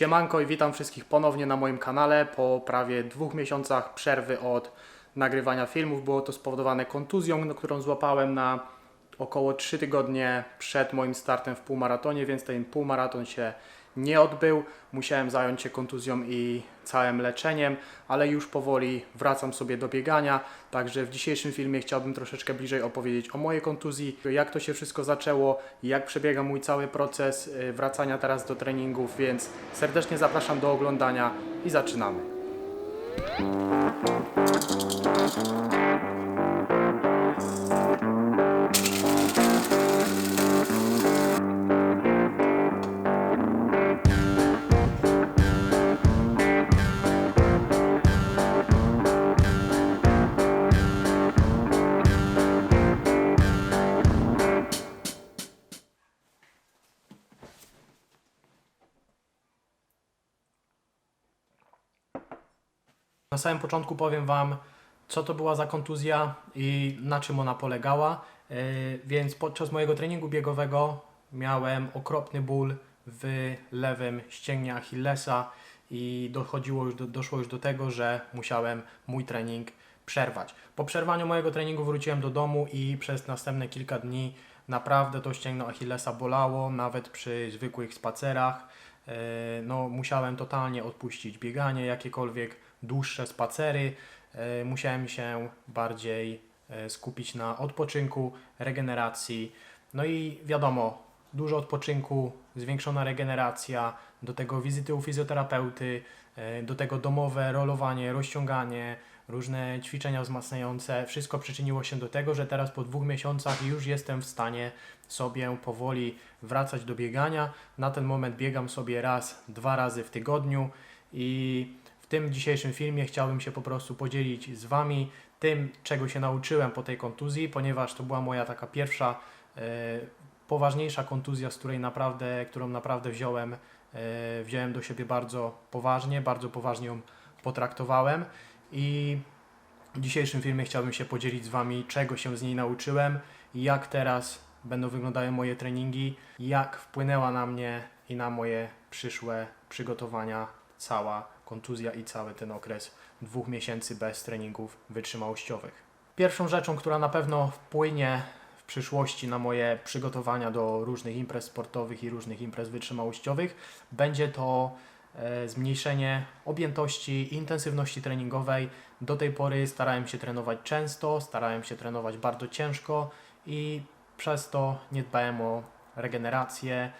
Siemanko i witam wszystkich ponownie na moim kanale po prawie dwóch miesiącach przerwy od nagrywania filmów. Było to spowodowane kontuzją, którą złapałem na około 3 tygodnie przed moim startem w półmaratonie, więc ten półmaraton się nie odbył. Musiałem zająć się kontuzją i całym leczeniem, ale już powoli wracam sobie do biegania. Także w dzisiejszym filmie chciałbym troszeczkę bliżej opowiedzieć o mojej kontuzji, jak to się wszystko zaczęło, jak przebiega mój cały proces y, wracania teraz do treningów, więc serdecznie zapraszam do oglądania i zaczynamy. Na samym początku powiem Wam, co to była za kontuzja i na czym ona polegała. Yy, Więc podczas mojego treningu biegowego miałem okropny ból w lewym ścięgnie Achillesa i dochodziło już do, doszło już do tego, że musiałem mój trening przerwać. Po przerwaniu mojego treningu wróciłem do domu i przez następne kilka dni naprawdę to ścięgno Achillesa bolało, nawet przy zwykłych spacerach. Yy, No, musiałem totalnie odpuścić bieganie, jakiekolwiek dłuższe spacery. Yy, Musiałem się bardziej yy, skupić na odpoczynku, regeneracji. No i wiadomo, dużo odpoczynku, zwiększona regeneracja, do tego wizyty u fizjoterapeuty, yy, do tego domowe rolowanie, rozciąganie, różne ćwiczenia wzmacniające. Wszystko przyczyniło się do tego, że teraz po dwóch miesiącach już jestem w stanie sobie powoli wracać do biegania. Na ten moment biegam sobie raz, dwa razy w tygodniu i tym dzisiejszym filmie chciałbym się po prostu podzielić z Wami tym, czego się nauczyłem po tej kontuzji, ponieważ to była moja taka pierwsza e, poważniejsza kontuzja, z której naprawdę, którą naprawdę wziąłem, e, wziąłem do siebie bardzo poważnie, bardzo poważnie ją potraktowałem. I w dzisiejszym filmie chciałbym się podzielić z Wami, czego się z niej nauczyłem, jak teraz będą wyglądały moje treningi, jak wpłynęła na mnie i na moje przyszłe przygotowania cała kontuzja i cały ten okres dwóch miesięcy bez treningów wytrzymałościowych. Pierwszą rzeczą, która na pewno wpłynie w przyszłości na moje przygotowania do różnych imprez sportowych i różnych imprez wytrzymałościowych, będzie to e, zmniejszenie objętości i intensywności treningowej. Do tej pory starałem się trenować często, starałem się trenować bardzo ciężko i przez to nie dbałem o regenerację,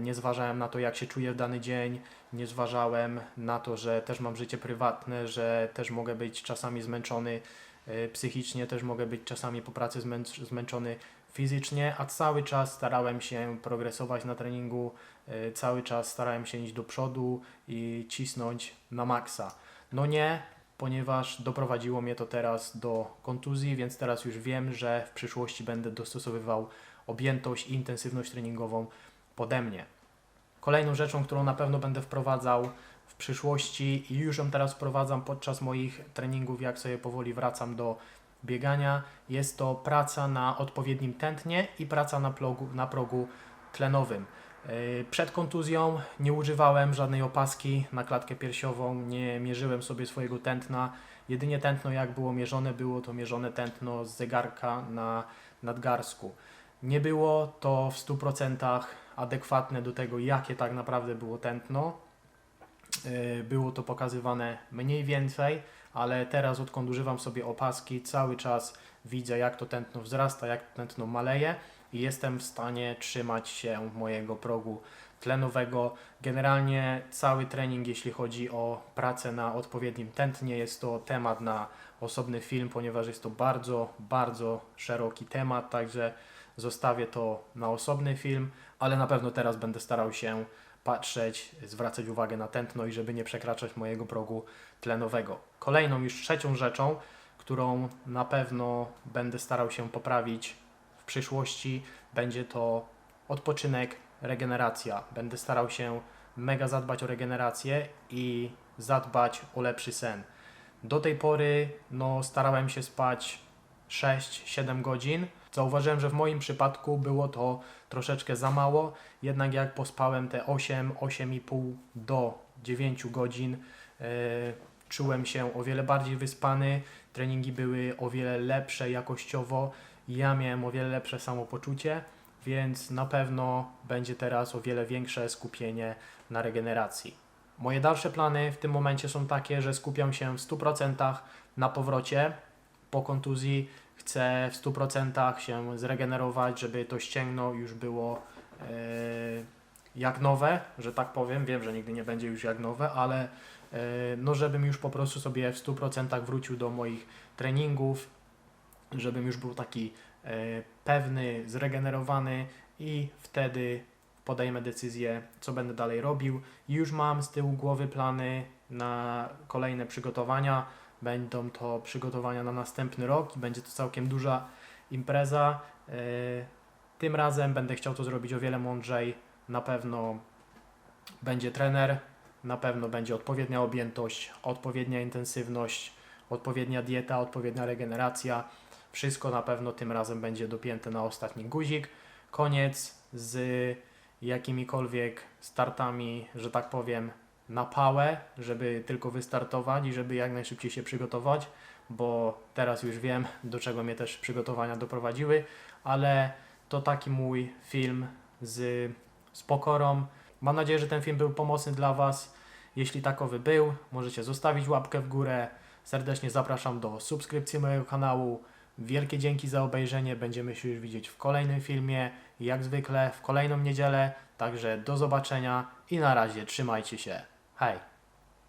nie zważałem na to, jak się czuję w dany dzień, nie zważałem na to, że też mam życie prywatne, że też mogę być czasami zmęczony e, psychicznie, też mogę być czasami po pracy zmęcz- zmęczony fizycznie, a cały czas starałem się progresować na treningu, e, cały czas starałem się iść do przodu i cisnąć na maksa. No nie, ponieważ doprowadziło mnie to teraz do kontuzji, więc teraz już wiem, że w przyszłości będę dostosowywał objętość i intensywność treningową pode mnie. Kolejną rzeczą, którą na pewno będę wprowadzał w przyszłości i już ją teraz wprowadzam podczas moich treningów, jak sobie powoli wracam do biegania, jest to praca na odpowiednim tętnie i praca na progu, na progu tlenowym. Yy, Przed kontuzją nie używałem żadnej opaski na klatkę piersiową, nie mierzyłem sobie swojego tętna. Jedynie tętno jak było mierzone, było to mierzone tętno z zegarka na nadgarsku. Nie było to w 100% adekwatne do tego, jakie tak naprawdę było tętno. Yy, Było to pokazywane mniej więcej, ale teraz odkąd używam sobie opaski, cały czas widzę jak to tętno wzrasta, jak to tętno maleje i jestem w stanie trzymać się mojego progu tlenowego. Generalnie cały trening, jeśli chodzi o pracę na odpowiednim tętnie, jest to temat na osobny film, ponieważ jest to bardzo, bardzo szeroki temat, także zostawię to na osobny film, ale na pewno teraz będę starał się patrzeć, zwracać uwagę na tętno i żeby nie przekraczać mojego progu tlenowego. Kolejną już trzecią rzeczą, którą na pewno będę starał się poprawić w przyszłości, będzie to odpoczynek, regeneracja. Będę starał się mega zadbać o regenerację i zadbać o lepszy sen. Do tej pory no, starałem się spać 6-7 godzin. Zauważyłem, że w moim przypadku było to troszeczkę za mało, jednak jak pospałem te 8, 8,5 do 9 godzin, e, czułem się o wiele bardziej wyspany, treningi były o wiele lepsze jakościowo, ja miałem o wiele lepsze samopoczucie, więc na pewno będzie teraz o wiele większe skupienie na regeneracji. Moje dalsze plany w tym momencie są takie, że skupiam się w 100% na powrocie po kontuzji. Chcę w 100% się zregenerować, żeby to ścięgno już było e, jak nowe, że tak powiem. Wiem, że nigdy nie będzie już jak nowe, ale e, no żebym już po prostu sobie w 100% wrócił do moich treningów, żebym już był taki e, pewny, zregenerowany i wtedy podejmę decyzję, co będę dalej robił. Już mam z tyłu głowy plany na kolejne przygotowania. Będą to przygotowania na następny rok i będzie to całkiem duża impreza. E, Tym razem będę chciał to zrobić o wiele mądrzej. Na pewno będzie trener, na pewno będzie odpowiednia objętość, odpowiednia intensywność, odpowiednia dieta, odpowiednia regeneracja. Wszystko na pewno tym razem będzie dopięte na ostatni guzik. Koniec z jakimikolwiek startami, że tak powiem, na pałę, żeby tylko wystartować i żeby jak najszybciej się przygotować, bo teraz już wiem, do czego mnie też przygotowania doprowadziły, ale to taki mój film z, z pokorą. Mam nadzieję, że ten film był pomocny dla Was. Jeśli takowy był, możecie zostawić łapkę w górę. Serdecznie zapraszam do subskrypcji mojego kanału. Wielkie dzięki za obejrzenie. Będziemy się już widzieć w kolejnym filmie, jak zwykle w kolejną niedzielę. Także do zobaczenia i na razie trzymajcie się. Hi.